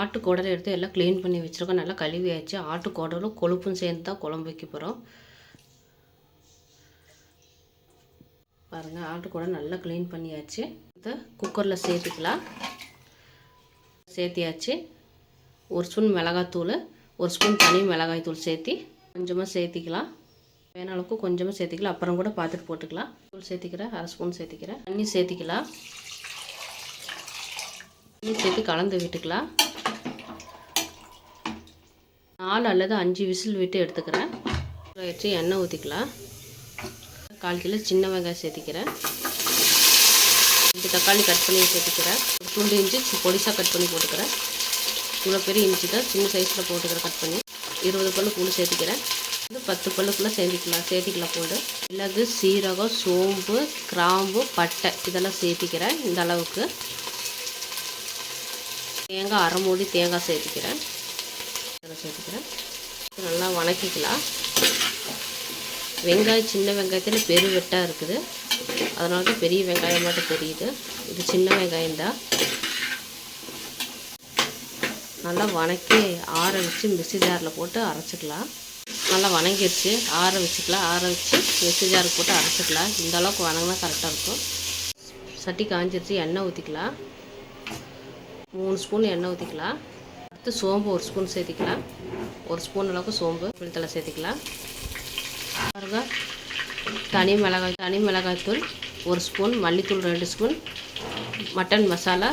ஆட்டு குடலை எடுத்து எல்லாம் க்ளீன் பண்ணி வச்சுருக்கோம். நல்லா கழுவியாச்சு ஆட்டு குடலும் கொழுப்பும் சேர்ந்து தான் குழம்பு வைக்க போகிறோம் பாருங்கள் ஆட்டு குடல் நல்லா க்ளீன் பண்ணியாச்சு. இதை குக்கரில் சேர்த்துக்கலாம். சேர்த்தியாச்சு. ஒரு ஸ்பூன் மிளகாத்தூள் ஒரு ஸ்பூன் தனி மிளகாய் தூள் சேர்த்தி கொஞ்சமாக சேர்த்திக்கலாம். வேண அளவுக்கு கொஞ்சமாக சேர்த்திக்கலாம். அப்புறம் கூட பார்த்துட்டு போட்டுக்கலாம். தூள் சேர்த்திக்கிறேன் அரை ஸ்பூன் சேர்த்திக்கிறேன். தண்ணி சேர்த்திக்கலாம். தண்ணி சேர்த்து கலந்து விட்டுக்கலாம். நாலு அல்லது அஞ்சு விசில் விட்டு எடுத்துக்கிறேன். வச்சு எண்ணெய் ஊற்றிக்கலாம் கால் கிலோ சின்ன வெங்காயம் சேர்த்திக்கிறேன். ரெண்டு தக்காளி கட் பண்ணி சேர்த்துக்கிறேன். துண்டு இஞ்சி பொடிசாக கட் பண்ணி போட்டுக்கிறேன். இவ்வளோ பெரிய இஞ்சி தான். சின்ன சைஸில் போட்டுக்கிறேன் கட் பண்ணி. இருபது பல்லு பூண்டு சேர்த்துக்கிறேன். வந்து பத்து பல்லுக்குள்ளே சேர்த்திக்கலாம். சேர்த்திக்கலாம் போடு மிளகு சீரகம் சோம்பு கிராம்பு பட்டை இதெல்லாம் சேர்த்திக்கிறேன் இந்த அளவுக்கு. தேங்காய் அரை மூடி தேங்காய் சேர்த்துக்கிறேன். இதெல்லாம் சேர்த்துக்கிறேன். நல்லா வணக்கிக்கலாம். வெங்காயம் சின்ன வெங்காயத்தில் பெரு வெட்டாக இருக்குது. அதனால தான் பெரிய வெங்காயம் மட்டும் தெரியுது. இது சின்ன வெங்காயம் தான். நல்லா வணக்கி ஆற வச்சு மிக்ஸி ஜாரில் போட்டு அரைச்சிக்கலாம். நல்லா வணங்கிடுச்சு ஆற வச்சுக்கலாம். ஆற வச்சு மிக்சி ஜாருக்கு போட்டு அரைச்சிக்கலாம். இந்த அளவுக்கு வணங்கினா கரெக்டாக இருக்கும். சட்டி காஞ்சிருச்சு. எண்ணெய் ஊற்றிக்கலாம் மூணு ஸ்பூன் எண்ணெய் ஊற்றிக்கலாம் அடுத்து சோம்பு ஒரு ஸ்பூன் சேர்த்திக்கலாம். ஒரு ஸ்பூன் அளவுக்கு சோம்பு புளித்தலை சேர்த்திக்கலாம். பாருங்க. தனி மிளகாய் தனி மிளகாய்த்தூள் ஒரு ஸ்பூன் மல்லித்தூள் ரெண்டு ஸ்பூன் மட்டன் மசாலா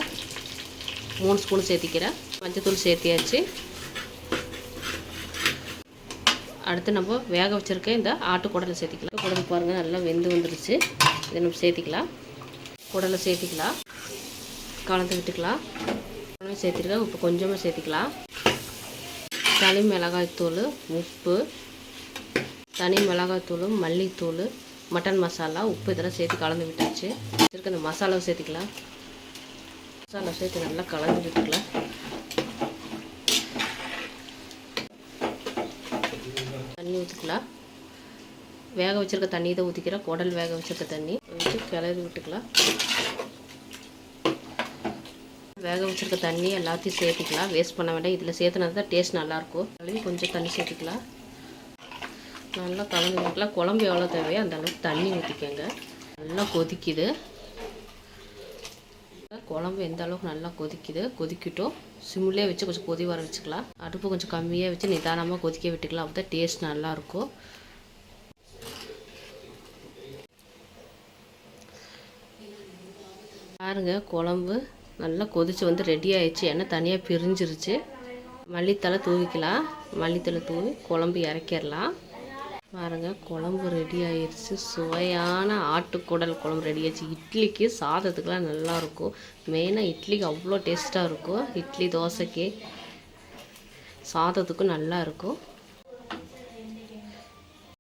மூணு ஸ்பூன் சேர்த்திக்கிறேன். மஞ்சத்தூள் சேர்த்தியாச்சு. அடுத்து நம்ம வேக வச்சுருக்க இந்த ஆட்டு குடலை சேர்த்திக்கலாம். குடல் பாருங்கள் நல்லா வெந்து வந்துருச்சு. இதை நம்ம சேர்த்திக்கலாம். குடலை சேர்த்திக்கலாம். கலந்து விட்டுக்கலாம். சேர்த்துருக்கேன். உப்பு கொஞ்சமாக சேர்த்துக்கலாம். தனி மிளகாய்த்தூள் உப்பு தனி மிளகாய்த்தூள் மல்லித்தூள் மட்டன் மசாலா உப்பு இதெல்லாம் சேர்த்து கலந்து விட்டாச்சு. இருக்க இந்த மசாலாவை சேர்த்துக்கலாம். மசாலா சேர்த்து நல்லா கலந்து விட்டுக்கலாம். தண்ணி ஊற்றிக்கலாம் வேக வச்சுருக்க தண்ணி தான் ஊற்றிக்கிறேன் குடல் வேக வச்சுருக்க தண்ணி. வச்சு கிளறி விட்டுக்கலாம். வேக வச்சுருக்க தண்ணி எல்லாத்தையும் சேர்த்துக்கலாம். வேஸ்ட் பண்ண வேண்டாம். இதில் சேர்த்துனா தான் டேஸ்ட் நல்லாயிருக்கும். அதுலேயும் கொஞ்சம் தண்ணி சேர்த்துக்கலாம். நல்லா கலந்து விட்டுக்கலாம் குழம்பு எவ்வளோ தேவையோ அந்த அளவுக்கு தண்ணி ஊற்றிக்கோங்க நல்லா கொதிக்குது. குழம்பு எந்த அளவுக்கு நல்லா கொதிக்குது கொதிக்கட்டும். சிம்லேயே வச்சு கொஞ்சம் கொதி வர வச்சுக்கலாம். அடுப்பு கொஞ்சம் கம்மியாக வச்சு நிதானமாக கொதிக்க விட்டுக்கலாம். அப்போ தான் டேஸ்ட் நல்லாயிருக்கும். பாருங்க குழம்பு நல்லா கொதித்து வந்து ரெடி ஆயிடுச்சு. எண்ணெய் தனியாக பிரிஞ்சிருச்சு. மல்லித்தலை தூவிக்கலாம். மல்லித்தலை தூவி குழம்பு இறக்கிடலாம். பாருங்க குழம்பு ரெடி ஆயிடுச்சு சுவையான ஆட்டுக்குடல் குழம்பு ரெடி ஆயிடுச்சு இட்லிக்கு சாதத்துக்குலாம் நல்லாயிருக்கும் மெயினாக இட்லிக்கு அவ்வளோ டேஸ்ட்டாக இருக்கும். இட்லி தோசைக்கு சாதத்துக்கும் நல்லா இருக்கும்.